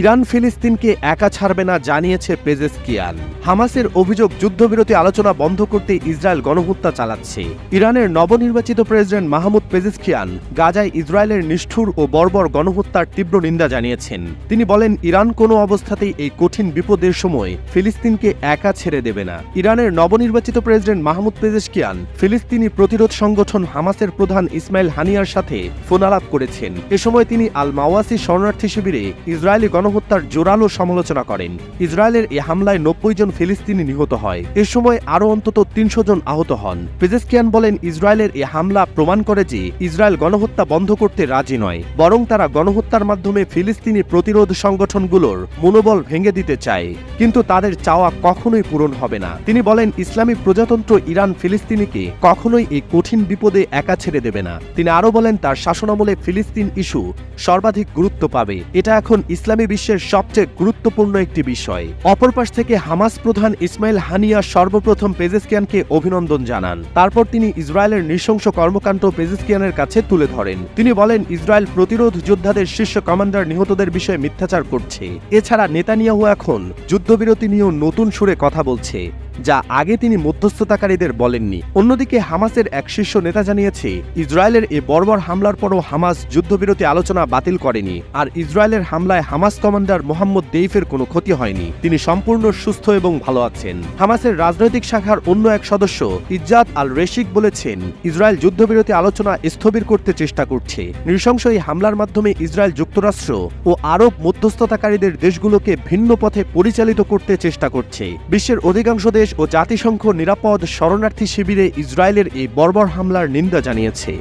Iran ফিলিস্তিনকে একা ছাড়বে না জানিয়েছে পেজেসকিয়ান। হামাসের অভিযোগ যুদ্ধবিরতি আলোচনা বন্ধ করতে ইসরায়েল গণহত্যা চালাচ্ছে। ইরানের নবনির্বাচিত প্রেসিডেন্ট মাহমুদ পেজেসকিয়ান গাজায় ইসরায়েলের নিষ্ঠুর ও বর্বর গণহত্যার তীব্র নিন্দা জানিয়েছেন। তিনি বলেন, ইরান কোনো অবস্থাতেই এই কঠিন বিপদের সময় ফিলিস্তিনকে একা ছেড়ে দেবে না। ইরানের নবনির্বাচিত প্রেসিডেন্ট মাহমুদ পেজেশকিয়ান ফিলিস্তিনি প্রতিরোধ সংগঠন হামাসের প্রধান ইসমাইল হানিয়ার সাথে ফোনালাপ করেছেন। এ সময় তিনি আল মাওয়াসি শরণার্থী শিবিরে ইসরায়েলি গণহত্যার জোরালো সমালোচনা করেন। ইসরায়েলের এ হামলায় নব্বই জন ফিলিস্তিনি নিহত হয়। এ সময় আরও অন্তত তিনশো জন আহত হন। পেজেসকিয়ান বলেন, ইসরায়েলের এ হামলা প্রমাণ করে যে ইসরায়েল গণহত্যা বন্ধ করতে রাজি নয়, বরং তারা গণহত্যার মাধ্যমে ফিলিস্তিনি প্রতিরোধ সংগঠনগুলোর মনোবল ভেঙে দিতে চায়। কিন্তু তাদের চাওয়া কখনোই পূরণ হবে না। তিনি বলেন, ইসলামী প্রজাতন্ত্র ইরান ফিলিস্তিনিকে কখনোই এই কঠিন বিপদে একা ছেড়ে দেবে না। তিনি আরও বলেন, তার শাসনামলে ফিলিস্তিন ইস্যু সর্বাধিক গুরুত্ব পাবে। এটা এখন ইসলামী বিশ্বের সবচেয়ে গুরুত্বপূর্ণ একটি বিষয়। অপর পাশ থেকে হামাস প্রধান ইসমাইল হানিয়া সর্বপ্রথম পেজেসকিয়ানকে অভিনন্দন জানান। তারপর তিনি ইসরায়েলের নৃশংস কর্মকাণ্ড পেজেসকিয়ানের কাছে তুলে ধরেন। তিনি বলেন, ইসরায়েল প্রতিরোধ যোদ্ধাদের শীর্ষ কমান্ডার নিহতদের বিষয়ে মিথ্যাচার করছে। এছাড়া নেতানিয়াহু এখন যুদ্ধবিরতি নিয়েও নতুন সুরে কথা বলছে। যা আগে তিনি মধ্যস্থতাকারীদের বলেননি। অন্যদিকে হামাসের এক শীর্ষ নেতা জানিয়েছে, ইসরায়েলের এ বর্বর হামলার পরও হামাস যুদ্ধবিরতি আলোচনা বাতিল করেনি আর ইসরায়েলের হামলায় হামাস কমান্ডার মোহাম্মদ দেইফের কোনো ক্ষতি হয়নি। তিনি সম্পূর্ণ সুস্থ এবং ভালো আছেন। হামাসের রাজনৈতিক শাখার অন্য এক সদস্য ইজ্জাত আল রেশিক বলেছেন, ইসরায়েল যুদ্ধবিরতি আলোচনা স্থবির করতে চেষ্টা করছে। নৃশংস এই হামলার মাধ্যমে ইসরায়েল যুক্তরাষ্ট্র ও আরব মধ্যস্থতাকারীদের দেশগুলোকে ভিন্ন পথে পরিচালিত করতে চেষ্টা করছে। বিশ্বের অধিকাংশ দেশ ও জাতিসংঘ নিরাপদ শরণার্থী শিবিরে ইসরায়েলের এই বর্বর হামলার নিন্দা জানিয়েছে।